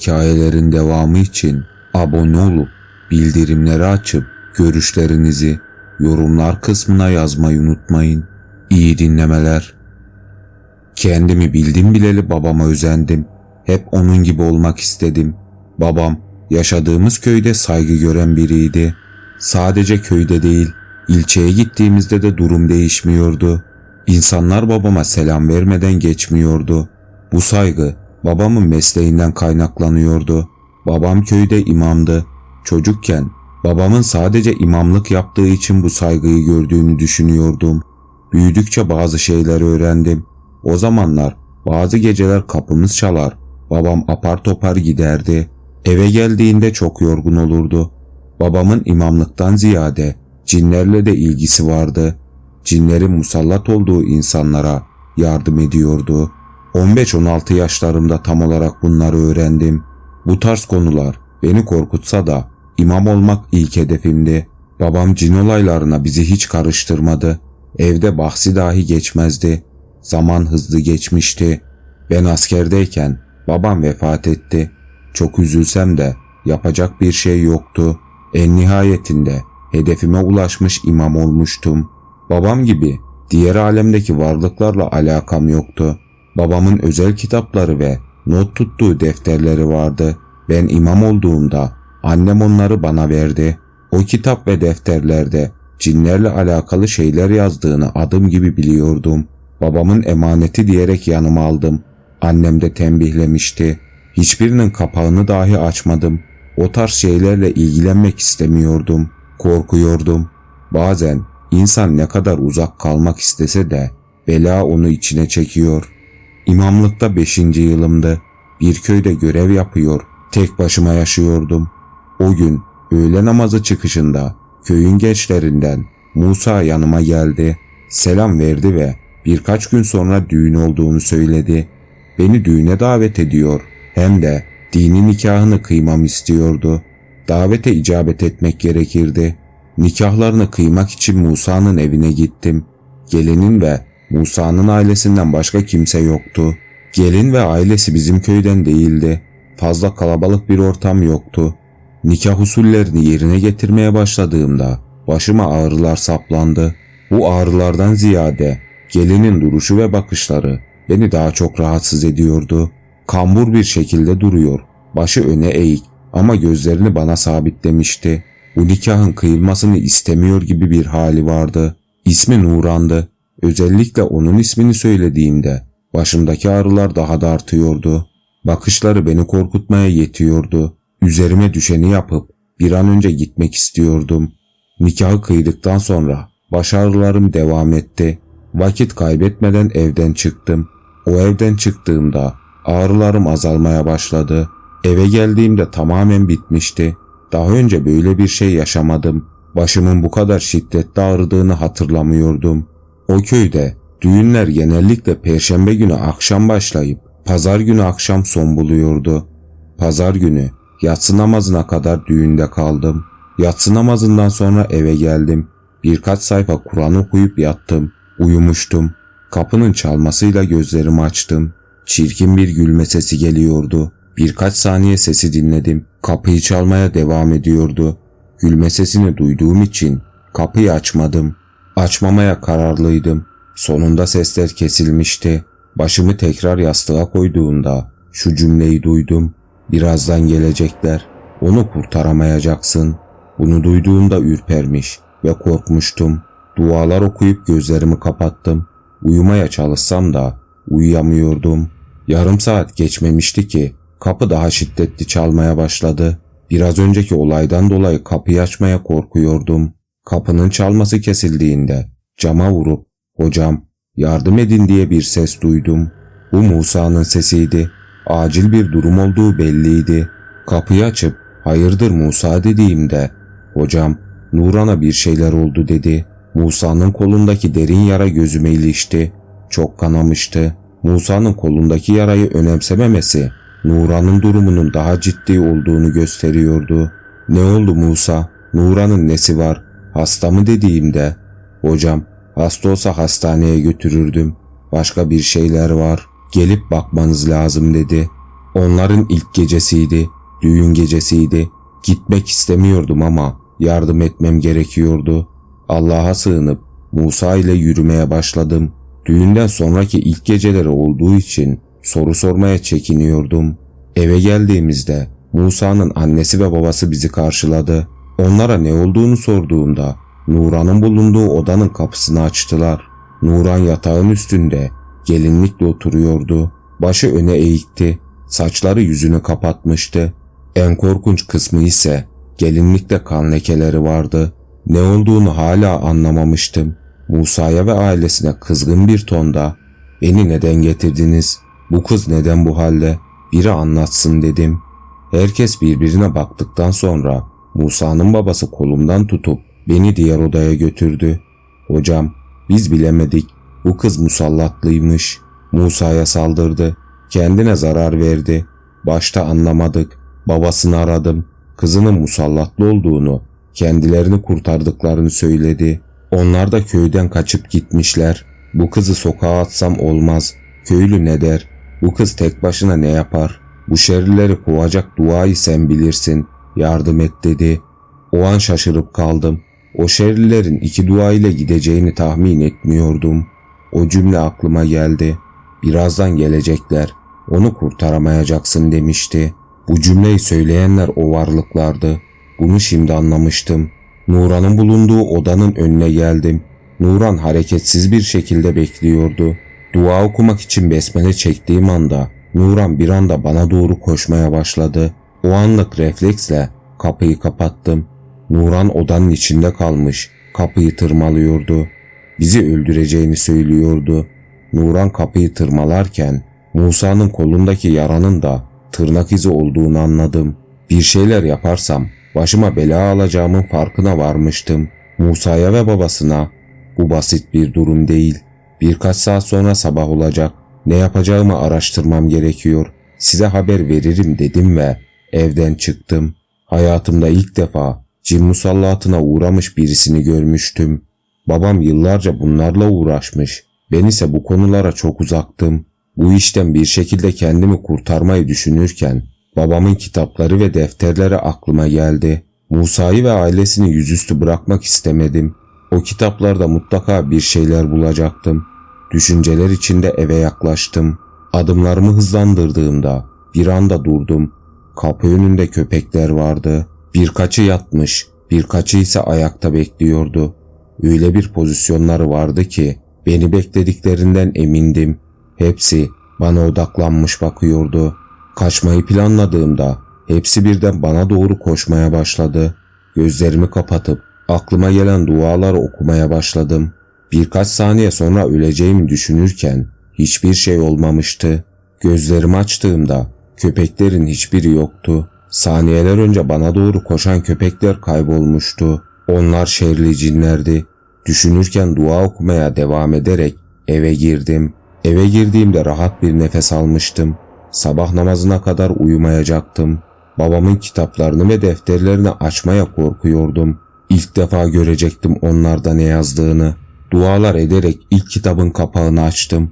hikayelerin devamı için abone olup bildirimleri açıp görüşlerinizi yorumlar kısmına yazmayı unutmayın. İyi dinlemeler. Kendimi bildim bileli babama özendim. Hep onun gibi olmak istedim. Babam yaşadığımız köyde saygı gören biriydi. Sadece köyde değil, ilçeye gittiğimizde de durum değişmiyordu. İnsanlar babama selam vermeden geçmiyordu. Bu saygı babamın mesleğinden kaynaklanıyordu. Babam köyde imamdı. Çocukken babamın sadece imamlık yaptığı için bu saygıyı gördüğünü düşünüyordum. Büyüdükçe bazı şeyler öğrendim. O zamanlar bazı geceler kapımız çalar. Babam apar topar giderdi. Eve geldiğinde çok yorgun olurdu. Babamın imamlıktan ziyade cinlerle de ilgisi vardı. Cinlerin musallat olduğu insanlara yardım ediyordu. 15-16 yaşlarımda tam olarak bunları öğrendim. Bu tarz konular beni korkutsa da imam olmak ilk hedefimdi. Babam cin olaylarına bizi hiç karıştırmadı. Evde bahsi dahi geçmezdi. Zaman hızlı geçmişti. Ben askerdeyken babam vefat etti. Çok üzülsem de yapacak bir şey yoktu. En nihayetinde hedefime ulaşmış imam olmuştum. Babam gibi diğer alemdeki varlıklarla alakam yoktu. Babamın özel kitapları ve not tuttuğu defterleri vardı. Ben imam olduğumda annem onları bana verdi. O kitap ve defterlerde cinlerle alakalı şeyler yazdığını adım gibi biliyordum. Babamın emaneti diyerek yanıma aldım. Annem de tembihlemişti. Hiçbirinin kapağını dahi açmadım. O tarz şeylerle ilgilenmek istemiyordum. Korkuyordum. Bazen insan ne kadar uzak kalmak istese de bela onu içine çekiyor. İmamlıkta 5. yılımdı. Bir köyde görev yapıyor. Tek başıma yaşıyordum. O gün öğle namazı çıkışında köyün gençlerinden Musa yanıma geldi. Selam verdi ve birkaç gün sonra düğün olduğunu söyledi. Beni düğüne davet ediyor. Hem de dini nikahını kıymam istiyordu. Davete icabet etmek gerekirdi. Nikahlarını kıymak için Musa'nın evine gittim. Gelinin ve Musa'nın ailesinden başka kimse yoktu. Gelin ve ailesi bizim köyden değildi. Fazla kalabalık bir ortam yoktu. Nikah usullerini yerine getirmeye başladığımda başıma ağrılar saplandı. Bu ağrılardan ziyade gelinin duruşu ve bakışları beni daha çok rahatsız ediyordu. Kambur bir şekilde duruyor. Başı öne eğik ama gözlerini bana sabitlemişti. Bu nikahın kıyılmasını istemiyor gibi bir hali vardı. İsmi Nuran'dı. Özellikle onun ismini söylediğimde başımdaki ağrılar daha da artıyordu. Bakışları beni korkutmaya yetiyordu. Üzerime düşeni yapıp bir an önce gitmek istiyordum. Nikahı kıydıktan sonra baş ağrılarım devam etti. Vakit kaybetmeden evden çıktım. O evden çıktığımda ağrılarım azalmaya başladı. Eve geldiğimde tamamen bitmişti. Daha önce böyle bir şey yaşamadım. Başımın bu kadar şiddetli ağrıdığını hatırlamıyordum. O köyde düğünler genellikle perşembe günü akşam başlayıp pazar günü akşam son buluyordu. Pazar günü yatsı namazına kadar düğünde kaldım. Yatsı namazından sonra eve geldim. Birkaç sayfa Kur'an okuyup yattım. Uyumuştum. Kapının çalmasıyla gözlerimi açtım. Çirkin bir gülme sesi geliyordu. Birkaç saniye sesi dinledim. Kapıyı çalmaya devam ediyordu. Gülme sesini duyduğum için kapıyı açmadım. Açmamaya kararlıydım. Sonunda sesler kesilmişti. Başımı tekrar yastığa koyduğumda şu cümleyi duydum. Birazdan gelecekler. Onu kurtaramayacaksın. Bunu duyduğumda ürpermiş ve korkmuştum. Dualar okuyup gözlerimi kapattım. Uyumaya çalışsam da uyuyamıyordum. Yarım saat geçmemişti ki kapı daha şiddetli çalmaya başladı. Biraz önceki olaydan dolayı kapıyı açmaya korkuyordum. Kapının çalması kesildiğinde cama vurup hocam yardım edin diye bir ses duydum. Bu Musa'nın sesiydi. Acil bir durum olduğu belliydi. Kapıyı açıp hayırdır Musa dediğimde hocam Nuran'a bir şeyler oldu dedi. Musa'nın kolundaki derin yara gözüme ilişti. Çok kanamıştı. Musa'nın kolundaki yarayı önemsememesi Nuran'ın durumunun daha ciddi olduğunu gösteriyordu. Ne oldu Musa? Nuran'ın nesi var? Hasta mı dediğimde hocam hasta olsa hastaneye götürürdüm. Başka bir şeyler var. Gelip bakmanız lazım dedi. Onların ilk gecesiydi, düğün gecesiydi. Gitmek istemiyordum ama yardım etmem gerekiyordu. Allah'a sığınıp Musa ile yürümeye başladım. Düğünden sonraki ilk geceleri olduğu için soru sormaya çekiniyordum. Eve geldiğimizde Musa'nın annesi ve babası bizi karşıladı. Onlara ne olduğunu sorduğumda Nuran'ın bulunduğu odanın kapısını açtılar. Nuran yatağın üstünde gelinlikle oturuyordu. Başı öne eğikti. Saçları yüzünü kapatmıştı. En korkunç kısmı ise gelinlikte kan lekeleri vardı. Ne olduğunu hala anlamamıştım. Musa'ya ve ailesine kızgın bir tonda ''Beni neden getirdiniz? Bu kız neden bu halde? Biri anlatsın.'' dedim. Herkes birbirine baktıktan sonra Musa'nın babası kolumdan tutup beni diğer odaya götürdü. ''Hocam biz bilemedik. Bu kız musallatlıymış. Musa'ya saldırdı. Kendine zarar verdi. Başta anlamadık. Babasını aradım. Kızının musallatlı olduğunu, kendilerini kurtardıklarını söyledi. Onlar da köyden kaçıp gitmişler. Bu kızı sokağa atsam olmaz. Köylü ne der? Bu kız tek başına ne yapar? Bu şerlileri kovacak duayı sen bilirsin. Yardım et dedi. O an şaşırıp kaldım. O şerlilerin iki dua ile gideceğini tahmin etmiyordum. O cümle aklıma geldi. Birazdan gelecekler. Onu kurtaramayacaksın demişti. Bu cümleyi söyleyenler o varlıklardı. Bunu şimdi anlamıştım. Nuran'ın bulunduğu odanın önüne geldim. Nuran hareketsiz bir şekilde bekliyordu. Dua okumak için besmele çektiğim anda Nuran bir anda bana doğru koşmaya başladı. O anlık refleksle kapıyı kapattım. Nuran odanın içinde kalmış, kapıyı tırmalıyordu. Bizi öldüreceğini söylüyordu. Nuran kapıyı tırmalarken Musa'nın kolundaki yaranın da tırnak izi olduğunu anladım. Bir şeyler yaparsam başıma bela alacağımın farkına varmıştım. Musa'ya ve babasına bu basit bir durum değil. Birkaç saat sonra sabah olacak. Ne yapacağımı araştırmam gerekiyor. Size haber veririm dedim ve evden çıktım. Hayatımda ilk defa cin musallatına uğramış birisini görmüştüm. Babam yıllarca bunlarla uğraşmış. Ben ise bu konulara çok uzaktım. Bu işten bir şekilde kendimi kurtarmayı düşünürken babamın kitapları ve defterleri aklıma geldi. Musa'yı ve ailesini yüzüstü bırakmak istemedim. O kitaplarda mutlaka bir şeyler bulacaktım. Düşünceler içinde eve yaklaştım. Adımlarımı hızlandırdığımda bir anda durdum. Kapı önünde köpekler vardı. Birkaçı yatmış, birkaçı ise ayakta bekliyordu. Öyle bir pozisyonları vardı ki beni beklediklerinden emindim. Hepsi bana odaklanmış bakıyordu. Kaçmayı planladığımda hepsi birden bana doğru koşmaya başladı. Gözlerimi kapatıp aklıma gelen duaları okumaya başladım. Birkaç saniye sonra öleceğimi düşünürken hiçbir şey olmamıştı. Gözlerimi açtığımda köpeklerin hiçbiri yoktu. Saniyeler önce bana doğru koşan köpekler kaybolmuştu. Onlar şerli cinlerdi. Düşünürken dua okumaya devam ederek eve girdim. Eve girdiğimde rahat bir nefes almıştım. Sabah namazına kadar uyumayacaktım. Babamın kitaplarını ve defterlerini açmaya korkuyordum. İlk defa görecektim onlarda ne yazdığını. Dualar ederek ilk kitabın kapağını açtım.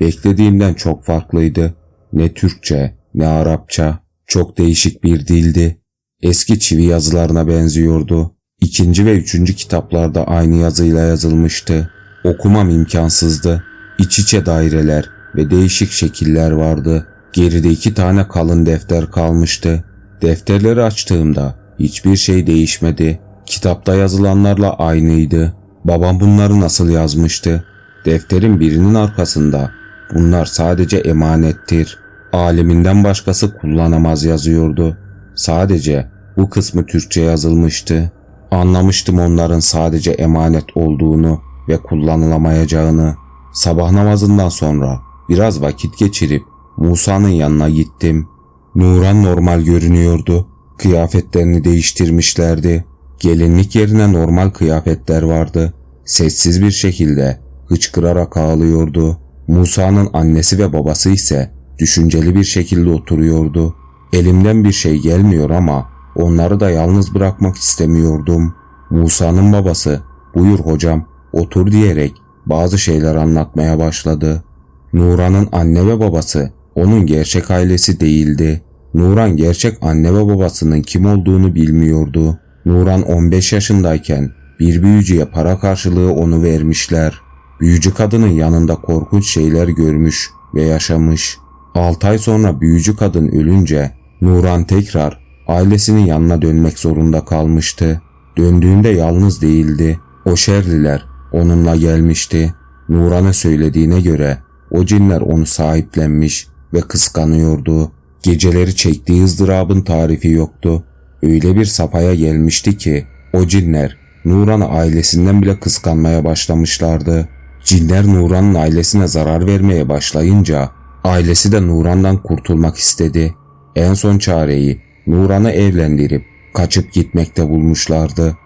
Beklediğimden çok farklıydı. Ne Türkçe ne Arapça. Çok değişik bir dildi. Eski çivi yazılarına benziyordu. İkinci ve üçüncü kitaplarda aynı yazıyla yazılmıştı. Okumam imkansızdı. İç içe daireler ve değişik şekiller vardı. Geride iki tane kalın defter kalmıştı. Defterleri açtığımda hiçbir şey değişmedi. Kitapta yazılanlarla aynıydı. Babam bunları nasıl yazmıştı? Defterin birinin arkasında bunlar sadece emanettir. Aleminden başkası kullanamaz yazıyordu. Sadece bu kısmı Türkçe yazılmıştı. Anlamıştım onların sadece emanet olduğunu ve kullanılamayacağını. Sabah namazından sonra biraz vakit geçirip Musa'nın yanına gittim. Nuran normal görünüyordu. Kıyafetlerini değiştirmişlerdi. Gelinlik yerine normal kıyafetler vardı. Sessiz bir şekilde hıçkırarak ağlıyordu. Musa'nın annesi ve babası ise düşünceli bir şekilde oturuyordu. Elimden bir şey gelmiyor ama onları da yalnız bırakmak istemiyordum. Musa'nın babası buyur hocam otur diyerek bazı şeyler anlatmaya başladı. Nuran'ın anne ve babası onun gerçek ailesi değildi. Nuran gerçek anne ve babasının kim olduğunu bilmiyordu. Nuran 15 yaşındayken bir büyücüye para karşılığı onu vermişler. Büyücü kadının yanında korkunç şeyler görmüş ve yaşamış. 6 ay sonra büyücü kadın ölünce Nuran tekrar ailesinin yanına dönmek zorunda kalmıştı. Döndüğünde yalnız değildi. O şerliler onunla gelmişti. Nuran'a söylediğine göre o cinler onu sahiplenmiş ve kıskanıyordu. Geceleri çektiği ızdırabın tarifi yoktu. Öyle bir safhaya gelmişti ki o cinler Nuran'ı ailesinden bile kıskanmaya başlamışlardı. Cinler Nuran'ın ailesine zarar vermeye başlayınca ailesi de Nuran'dan kurtulmak istedi. En son çareyi Nuran'ı evlendirip kaçıp gitmekte bulmuşlardı.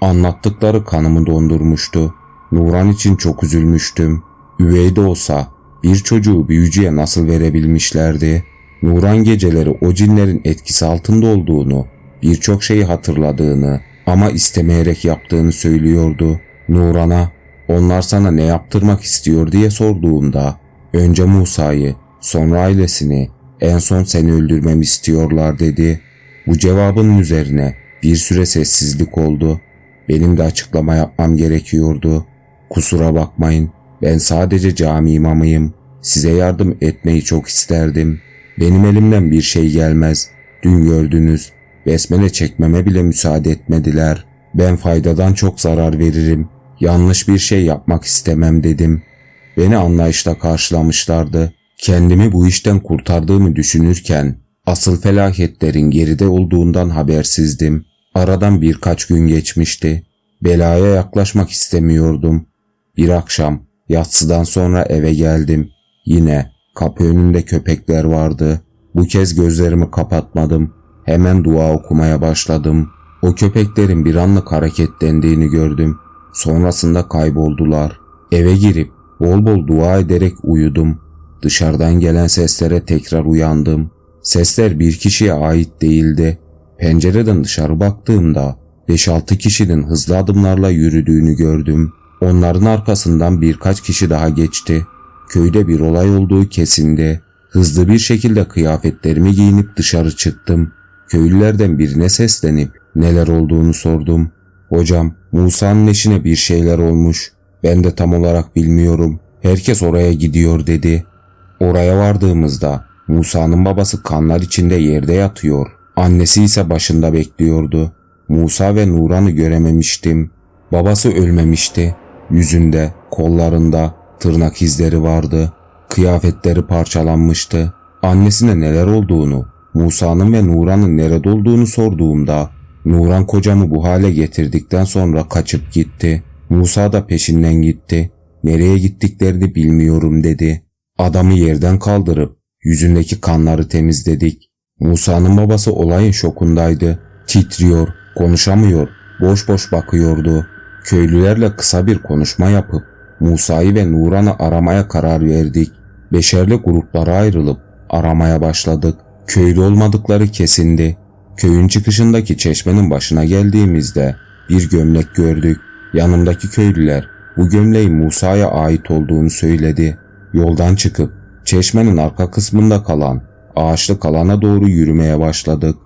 Anlattıkları kanımı dondurmuştu. Nuran için çok üzülmüştüm. Üvey de olsa bir çocuğu büyücüye nasıl verebilmişlerdi? Nuran geceleri o cinlerin etkisi altında olduğunu, birçok şeyi hatırladığını ama istemeyerek yaptığını söylüyordu. Nuran'a onlar sana ne yaptırmak istiyor diye sorduğumda önce Musa'yı, sonra ailesini, en son seni öldürmemi istiyorlar dedi. Bu cevabın üzerine bir süre sessizlik oldu. Benim de açıklama yapmam gerekiyordu. Kusura bakmayın. Ben sadece cami imamıyım. Size yardım etmeyi çok isterdim. Benim elimden bir şey gelmez. Dün gördünüz. Besmele çekmeme bile müsaade etmediler. Ben faydadan çok zarar veririm. Yanlış bir şey yapmak istemem dedim. Beni anlayışla karşılamışlardı. Kendimi bu işten kurtardığımı düşünürken asıl felaketlerin geride olduğundan habersizdim. Aradan birkaç gün geçmişti. Belaya yaklaşmak istemiyordum. Bir akşam yatsıdan sonra eve geldim. Yine kapı önünde köpekler vardı. Bu kez gözlerimi kapatmadım. Hemen dua okumaya başladım. O köpeklerin bir anlık hareketlendiğini gördüm. Sonrasında kayboldular. Eve girip bol bol dua ederek uyudum. Dışarıdan gelen seslere tekrar uyandım. Sesler bir kişiye ait değildi. Pencereden dışarı baktığımda 5-6 kişinin hızlı adımlarla yürüdüğünü gördüm. Onların arkasından birkaç kişi daha geçti. Köyde bir olay olduğu kesindi. Hızlı bir şekilde kıyafetlerimi giyinip dışarı çıktım. Köylülerden birine seslenip neler olduğunu sordum. Hocam Musa'nın eşine bir şeyler olmuş. Ben de tam olarak bilmiyorum. Herkes oraya gidiyor dedi. Oraya vardığımızda Musa'nın babası kanlar içinde yerde yatıyor. Annesi ise başında bekliyordu. Musa ve Nuran'ı görememiştim. Babası ölmemişti. Yüzünde, kollarında tırnak izleri vardı. Kıyafetleri parçalanmıştı. Annesine neler olduğunu, Musa'nın ve Nuran'ın nerede olduğunu sorduğumda Nuran kocamı bu hale getirdikten sonra kaçıp gitti. Musa da peşinden gitti. Nereye gittiklerini bilmiyorum dedi. Adamı yerden kaldırıp yüzündeki kanları temizledik. Musa'nın babası olayın şokundaydı. Titriyor, konuşamıyor, boş boş bakıyordu. Köylülerle kısa bir konuşma yapıp Musa'yı ve Nuran'ı aramaya karar verdik. Beşerli gruplara ayrılıp aramaya başladık. Köylü olmadıkları kesindi. Köyün çıkışındaki çeşmenin başına geldiğimizde bir gömlek gördük. Yanımdaki köylüler bu gömleğin Musa'ya ait olduğunu söyledi. Yoldan çıkıp çeşmenin arka kısmında kalan ağaçlı kalana doğru yürümeye başladık.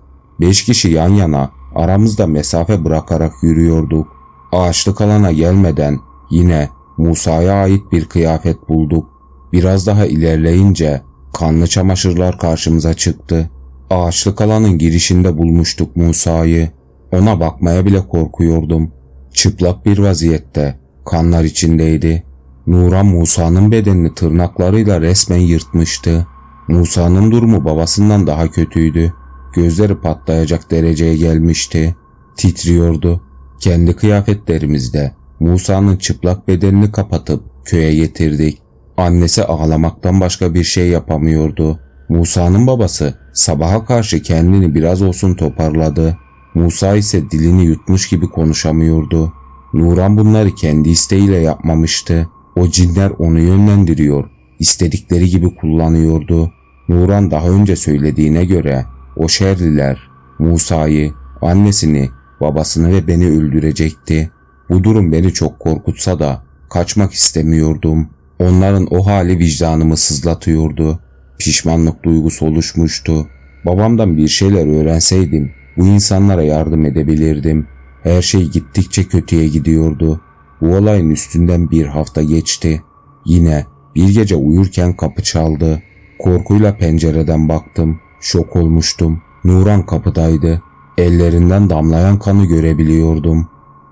Beş kişi yan yana aramızda mesafe bırakarak yürüyorduk. Ağaçlı kalana gelmeden yine Musa'ya ait bir kıyafet bulduk. Biraz daha ilerleyince kanlı çamaşırlar karşımıza çıktı. Ağaçlık alanın girişinde bulmuştuk Musa'yı. Ona bakmaya bile korkuyordum. Çıplak bir vaziyette, kanlar içindeydi. Nuran Musa'nın bedenini tırnaklarıyla resmen yırtmıştı. Musa'nın durumu babasından daha kötüydü. Gözleri patlayacak dereceye gelmişti. Titriyordu. Kendi kıyafetlerimizde Musa'nın çıplak bedenini kapatıp köye getirdik. Annesi ağlamaktan başka bir şey yapamıyordu. Musa'nın babası sabaha karşı kendini biraz olsun toparladı. Musa ise dilini yutmuş gibi konuşamıyordu. Nuran bunları kendi isteğiyle yapmamıştı. O cinler onu yönlendiriyor, istedikleri gibi kullanıyordu. Nuran daha önce söylediğine göre o şerliler Musa'yı, annesini, babasını ve beni öldürecekti. Bu durum beni çok korkutsa da kaçmak istemiyordum. Onların o hali vicdanımı sızlatıyordu. Pişmanlık duygusu oluşmuştu. Babamdan bir şeyler öğrenseydim bu insanlara yardım edebilirdim. Her şey gittikçe kötüye gidiyordu. Bu olayın üstünden bir hafta geçti. Yine bir gece uyurken kapı çaldı. Korkuyla pencereden baktım. Şok olmuştum. Nuran kapıdaydı. Ellerinden damlayan kanı görebiliyordum.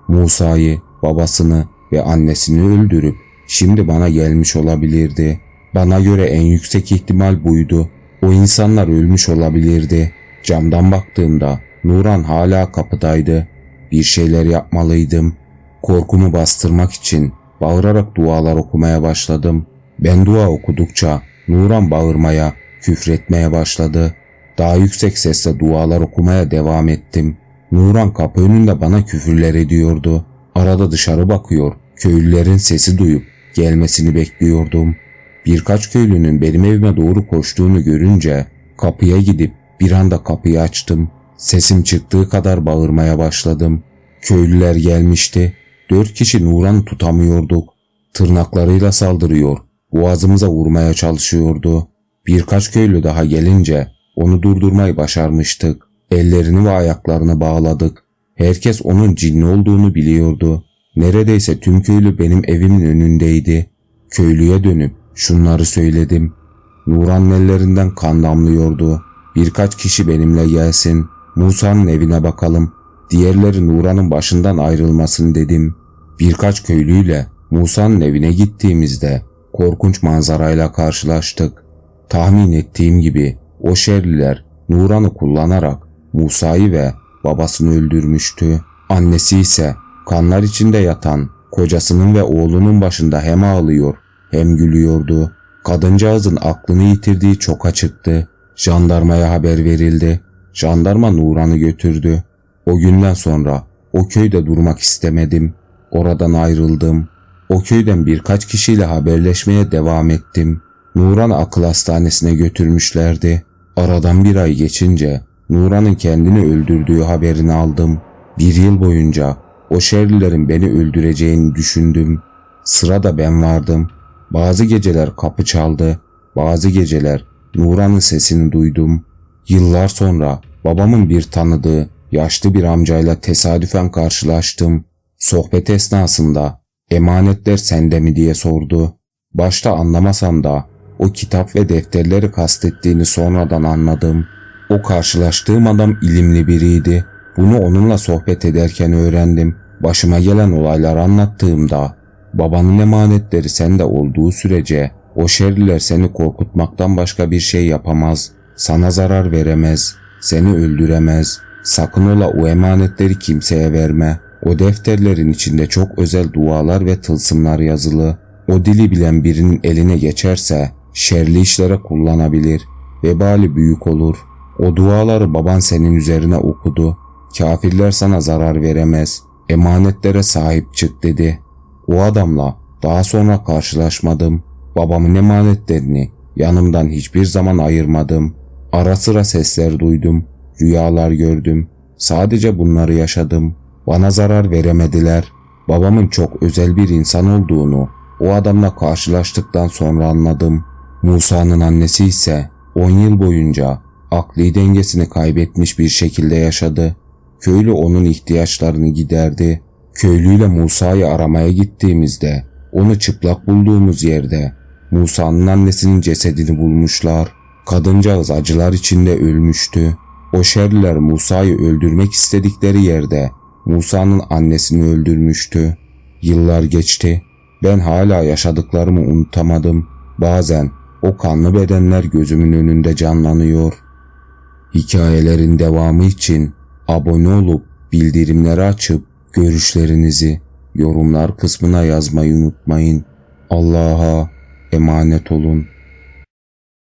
Musa'yı, babasını ve annesini öldürüp şimdi bana gelmiş olabilirdi. Bana göre en yüksek ihtimal buydu. O insanlar ölmüş olabilirdi. Camdan baktığımda Nuran hala kapıdaydı. Bir şeyler yapmalıydım. Korkumu bastırmak için bağırarak dualar okumaya başladım. Ben dua okudukça Nuran bağırmaya, küfretmeye başladı. Daha yüksek sesle dualar okumaya devam ettim. Nuran kapı önünde bana küfürler ediyordu. Arada dışarı bakıyor, köylülerin sesi duyup gelmesini bekliyordum. Birkaç köylünün benim evime doğru koştuğunu görünce kapıya gidip bir anda kapıyı açtım. Sesim çıktığı kadar bağırmaya başladım. Köylüler gelmişti. Dört kişi Nuran'ı tutamıyorduk. Tırnaklarıyla saldırıyor, boğazımıza vurmaya çalışıyordu. Birkaç köylü daha gelince onu durdurmayı başarmıştık. Ellerini ve ayaklarını bağladık. Herkes onun cinli olduğunu biliyordu. Neredeyse tüm köylü benim evimin önündeydi. Köylüye dönüp şunları söyledim. Nuran'ın ellerinden kan damlıyordu. Birkaç kişi benimle gelsin. Musa'nın evine bakalım. Diğerleri Nuran'ın başından ayrılmasın dedim. Birkaç köylüyle Musa'nın evine gittiğimizde korkunç manzarayla karşılaştık. Tahmin ettiğim gibi o şerliler Nuran'ı kullanarak Musa'yı ve babasını öldürmüştü. Annesi ise kanlar içinde yatan kocasının ve oğlunun başında hem ağlıyor hem gülüyordu. Kadıncağızın aklını yitirdiği çok açıktı. Jandarmaya haber verildi. Jandarma Nuran'ı götürdü. O günden sonra o köyde durmak istemedim. Oradan ayrıldım. O köyden birkaç kişiyle haberleşmeye devam ettim. Nuran'ı akıl hastanesine götürmüşlerdi. Aradan bir ay geçince Nuran'ın kendini öldürdüğü haberini aldım. Bir yıl boyunca o şerlilerin beni öldüreceğini düşündüm. Sırada ben vardım. Bazı geceler kapı çaldı. Bazı geceler Nuran'ın sesini duydum. Yıllar sonra babamın bir tanıdığı yaşlı bir amcayla tesadüfen karşılaştım. Sohbet esnasında emanetler sende mi diye sordu. Başta anlamasam da o kitap ve defterleri kastettiğini sonradan anladım. O karşılaştığım adam ilimli biriydi. Bunu onunla sohbet ederken öğrendim. Başıma gelen olayları anlattığımda babanın emanetleri sende olduğu sürece o şerliler seni korkutmaktan başka bir şey yapamaz. Sana zarar veremez. Seni öldüremez. Sakın ola o emanetleri kimseye verme. O defterlerin içinde çok özel dualar ve tılsımlar yazılı. O dili bilen birinin eline geçerse şerli işlere kullanabilir. Vebali büyük olur. O duaları baban senin üzerine okudu. Kafirler sana zarar veremez. Emanetlere sahip çık dedi. O adamla daha sonra karşılaşmadım. Babamın emanetlerini yanımdan hiçbir zaman ayırmadım. Ara sıra sesler duydum. Rüyalar gördüm. Sadece bunları yaşadım. Bana zarar veremediler. Babamın çok özel bir insan olduğunu o adamla karşılaştıktan sonra anladım. Musa'nın annesi ise 10 yıl boyunca akli dengesini kaybetmiş bir şekilde yaşadı. Köylü onun ihtiyaçlarını giderdi. Köylüyle Musa'yı aramaya gittiğimizde onu çıplak bulduğumuz yerde Musa'nın annesinin cesedini bulmuşlar. Kadıncağız acılar içinde ölmüştü. O şerliler Musa'yı öldürmek istedikleri yerde Musa'nın annesini öldürmüştü. Yıllar geçti. Ben hala yaşadıklarımı unutamadım. Bazen o kanlı bedenler gözümün önünde canlanıyor. Hikayelerin devamı için abone olup bildirimleri açıp görüşlerinizi yorumlar kısmına yazmayı unutmayın. Allah'a emanet olun.